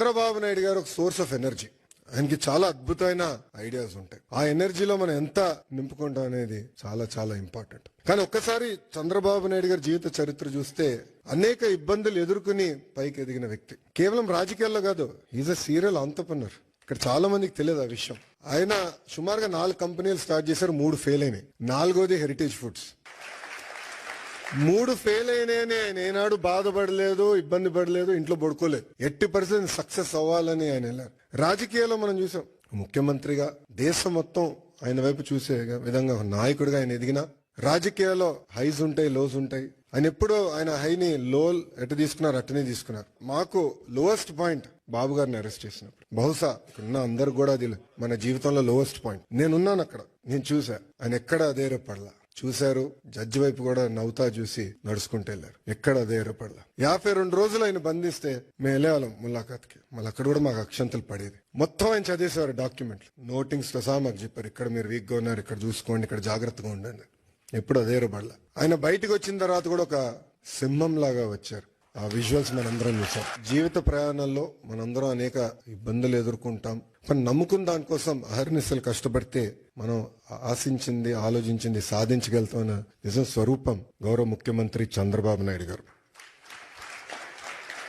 చంద్రబాబు నాయుడు గారు ఒక source of energy. ఆయనకి చాలా అద్భుతమైన ఐడియాస్ ఉంటాయి. ఆ ఎనర్జీలో మనం ఎంత నింపుకుంటాం అనేది చాలా చాలా ఇంపార్టెంట్. కానీ ఒక్కసారి చంద్రబాబు నాయుడు గారి జీవిత చరిత్ర చూస్తే అనేక ఇబ్బందులు ఎదుర్కొని పైకి ఎదిగిన వ్యక్తి. కేవలం రాజకీయాల్లో కాదు ఈజ్ అ సీరియల్ ఆంటర్ప్రినర్ ఇక్కడ చాలా మందికి తెలియదు ఆ విషయం. ఆయన సుమారుగా నాలుగు కంపెనీలు స్టార్ట్ చేశారు మూడు ఫెయిల్ అయినాయి. నాలుగోది హెరిటేజ్ ఫుడ్స్ మూడు ఫెయిల్ అయినాయని. ఆయన ఏనాడు బాధపడలేదు ఇబ్బంది పడలేదు ఇంట్లో పడుకోలేదు. ఎట్టి పరిస్థితి సక్సెస్ అవ్వాలని ఆయన వెళ్ళారు. రాజకీయాల్లో మనం చూసాం. ముఖ్యమంత్రిగా దేశం మొత్తం ఆయన వైపు చూసే విధంగా నాయకుడిగా ఆయన ఎదిగిన రాజకీయాల్లో హైస్ ఉంటాయి లోస్ ఉంటాయి. ఆయన ఎప్పుడో ఆయన హైని లో ఎటు తీసుకున్నారు అట్టనే తీసుకున్నారు. మాకు లోవెస్ట్ పాయింట్ బాబు గారిని అరెస్ట్ చేసినప్పుడు. బహుశా ఇక్కడున్న అందరు కూడా అది మన జీవితంలో లోవెస్ట్ పాయింట్ నేనున్నాను అక్కడ. నేను చూసా. ఆయన ఎక్కడ అధైర్యపడలా. చూశారు. జడ్జి వైపు కూడా నవ్వుతా చూసి నడుచుకుంటూ వెళ్ళారు. ఎక్కడ అధైర్యపడలా యాభై రెండు రోజులు ఆయన బంధిస్తే మేము వెళ్ళేవాళ్ళం ములాఖాత్కి. మళ్ళీ అక్కడ కూడా మాకు అక్షంతలు పడేది. మొత్తం ఆయన చదివేసేవారు డాక్యుమెంట్లు. నోటింగ్స్లో సహా మాకు చెప్పారు ఇక్కడ మీరు వీక్గా ఉన్నారు ఇక్కడ చూసుకోండి ఇక్కడ జాగ్రత్తగా ఉండండి. ఎప్పుడు అధైర్యపడలా ఆయన బయటకు వచ్చిన తర్వాత కూడా ఒక సింహం లాగా వచ్చారు. ఆ విజువల్స్ మనందరం చూసాం. జీవిత ప్రయాణాల్లో మనందరం అనేక ఇబ్బందులు ఎదుర్కొంటాం. కానీ నమ్ముకున్న దానికోసం అహర్నిశలు కష్టపడితే మనం ఆశించింది ఆలోచించింది సాధించగలుగుతున్న నిజం స్వరూపం గౌరవ ముఖ్యమంత్రి చంద్రబాబు నాయుడు గారు.